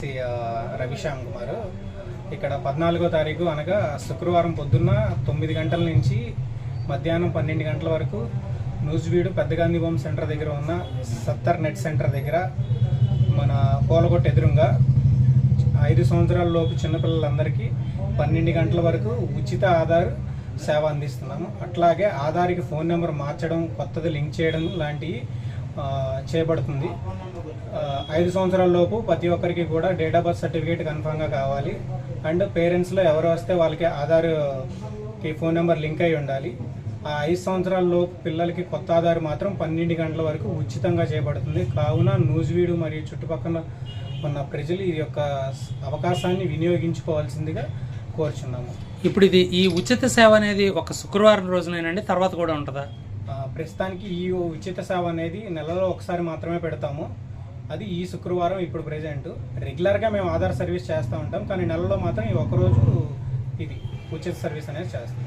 శ్రీ, రవిశ్యామ్ కుమార్ ఇక్కడ పద్నాలుగో తారీఖు అనగా శుక్రవారం పొద్దున్న తొమ్మిది గంటల నుంచి మధ్యాహ్నం పన్నెండు గంటల వరకు నూజివీడు పెద్ద గాంధీ బొమ్మ సెంటర్ దగ్గర ఉన్న సత్తర్ నెట్ సెంటర్ దగ్గర మన పూలగొట్ట ఎదురుగా ఐదు సంవత్సరాల లోపు చిన్నపిల్లలందరికీ పన్నెండు గంటల వరకు ఉచిత ఆధార్ సేవ అందిస్తున్నాము. అట్లాగే ఆధార్కి ఫోన్ నెంబర్ మార్చడం కొత్తది లింక్ చేయడం లాంటివి చేపడుతుంది. ఐదు సంవత్సరాల లోపు ప్రతి ఒక్కరికి కూడా డేట్ ఆఫ్ బర్త్ సర్టిఫికేట్ కన్ఫామ్గా కావాలి. అండ్ పేరెంట్స్లో ఎవరు వస్తే వాళ్ళకి ఆధార్కి ఫోన్ నెంబర్ లింక్ అయి ఉండాలి. ఆ ఐదు సంవత్సరాల లోపు పిల్లలకి కొత్త ఆధార్ మాత్రం పన్నెండు గంటల వరకు ఉచితంగా చేయబడుతుంది. కావున నూజివీడు మరియు చుట్టుపక్కల ఉన్న ప్రజలు ఈ యొక్క అవకాశాన్ని వినియోగించుకోవాల్సిందిగా కోరుచున్నాము. ఇప్పుడు ఇది ఈ ఉచిత సేవ అనేది ఒక శుక్రవారం రోజునేనండి తర్వాత కూడా ఉంటుందా? ప్రస్తుతానికి ఈ ఉచిత సేవ అనేది నెలలో ఒకసారి మాత్రమే పెడతాము. అది ఈ శుక్రవారం ఇప్పుడు ప్రజెంట్ రెగ్యులర్గా మేము ఆధార్ సర్వీస్ చేస్తూ ఉంటాం కానీ నెలలో మాత్రం ఈ ఒకరోజు ఇది ఉచిత సర్వీస్ అనేది చేస్తాం.